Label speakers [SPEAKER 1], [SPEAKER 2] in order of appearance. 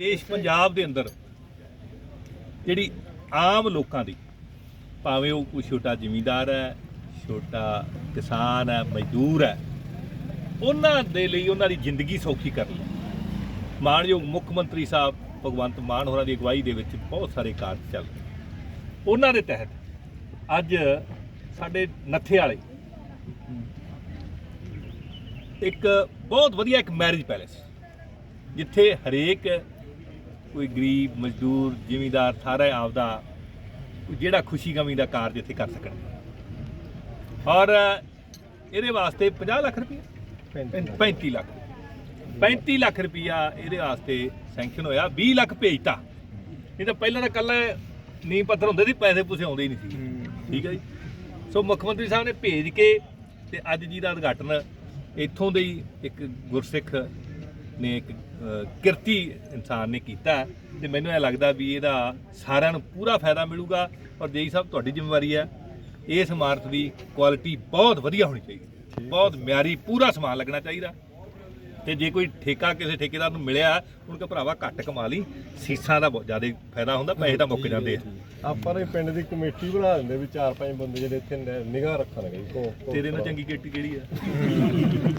[SPEAKER 1] ਦੇਸ਼ ਪੰਜਾਬ ਦੇ ਅੰਦਰ ਜਿਹੜੀ ਆਮ ਲੋਕਾਂ ਦੀ, ਭਾਵੇਂ ਉਹ ਕੋਈ ਛੋਟਾ ਜ਼ਿਮੀਂਦਾਰ ਹੈ, ਛੋਟਾ ਕਿਸਾਨ ਹੈ, ਮਜ਼ਦੂਰ ਹੈ, ਉਹਨਾਂ ਦੇ ਲਈ ਉਹਨਾਂ ਦੀ ਜ਼ਿੰਦਗੀ ਸੌਖੀ ਕਰ ਲਈ। ਮਾਣਯੋਗ ਮੁੱਖ ਮੰਤਰੀ ਸਾਹਿਬ ਭਗਵੰਤ ਮਾਨ ਹੋਰਾਂ ਦੀ ਅਗਵਾਈ ਦੇ ਵਿੱਚ ਬਹੁਤ ਸਾਰੇ ਕਾਰਜ ਚੱਲ ਰਹੇ ਉਹਨਾਂ ਦੇ ਤਹਿਤ ਅੱਜ ਸਾਡੇ ਨੱਥੇ ਵਾਲੇ ਇੱਕ ਬਹੁਤ ਵਧੀਆ ਇੱਕ ਮੈਰਿਜ ਪੈਲੇਸ, ਜਿੱਥੇ ਹਰੇਕ ਕੋਈ ਗਰੀਬ ਮਜ਼ਦੂਰ ਜ਼ਿਮੀਂਦਾਰ ਸਾਰਾ ਆਪਦਾ ਜਿਹੜਾ ਖੁਸ਼ੀ ਗਮੀ ਦਾ ਕਾਰਜ ਇੱਥੇ ਕਰ ਸਕਣ। ਔਰ ਇਹਦੇ ਵਾਸਤੇ 50 ਲੱਖ ਰੁਪਏ 35 ਲੱਖ। 35 ਲੱਖ। ਰੁਪਇਆ ਇਹਦੇ ਵਾਸਤੇ ਸੈਂਕਸ਼ਨ ਹੋਇਆ 20 ਲੱਖ ਭੇਜਤਾ। ਇਹ ਤਾਂ ਪਹਿਲਾਂ ਤਾਂ ਕੱਲਾ ਨੀਂਹ ਪੱਥਰ ਹੁੰਦੇ ਸੀ ਪੈਸੇ ਪੂਸੇ ਆਉਂਦੇ ਹੀ ਨਹੀਂ ਸੀ। ਠੀਕ ਹੈ ਜੀ। ਸੋ ਮੁੱਖ ਮੰਤਰੀ ਸਾਹਿਬ ਨੇ ਭੇਜ ਕੇ ਤੇ ਅੱਜ ਜੀ ਦਾ ਉਦਘਾਟਨ ਇੱਥੋਂ ਦੇ ਹੀ ਇੱਕ ਗੁਰਸਿੱਖ ਨੇ ਇੱਕ ਕਿਰਤੀ ਇਨਸਾਨ ਨੇ ਕੀਤਾ ਤੇ ਮੈਨੂੰ ਇਹ ਲੱਗਦਾ ਵੀ ਇਹਦਾ ਸਾਰਿਆਂ ਨੂੰ ਪੂਰਾ ਫਾਇਦਾ ਮਿਲੂਗਾ ਔਰ ਜੇਈ ਸਾਹਿਬ ਤੁਹਾਡੀ ਜ਼ਿੰਮੇਵਾਰੀ ਹੈ। ਇਸ ਇਮਾਰਤ ਦੀ ਕੁਆਲਿਟੀ ਬਹੁਤ ਵਧੀਆ ਹੋਣੀ ਚਾਹੀਦੀ ਬਹੁਤ ਮਿਆਰੀ ਪੂਰਾ ਸਮਾਨ ਲੱਗਣਾ ਚਾਹੀਦਾ। ਤੇ ਜੇ ਕੋਈ ਠੇਕਾ ਕਿਸੇ ਠੇਕੇਦਾਰ ਨੂੰ ਮਿਲਿਆ ਉਹਨੂੰ ਕਹ ਭਰਾਵਾ ਘੱਟ ਕਮਾ ਲਈ। ਸੀਸਾਂ ਦਾ ਬਹੁਤ ਜ਼ਿਆਦਾ ਫਾਇਦਾ ਹੁੰਦਾ ਪੈਸੇ ਤਾਂ ਮੁੱਕ ਜਾਂਦੇ ਆ।
[SPEAKER 2] ਆਪਾਂ ਨੇ ਪਿੰਡ ਦੀ ਕਮੇਟੀ ਬਣਾ ਦਿੰਦੇ ਵੀ ਚਾਰ ਪੰਜ ਬੰਦੇ ਜਿਹੜੇ ਇੱਥੇ ਨਿਗਾਹ ਰੱਖਣਗੇ ਕੋ
[SPEAKER 1] ਤੇਰੇ ਨਾਲ ਚੰਗੀ ਕਿੱਟੀ ਕਿਹੜੀ ਆ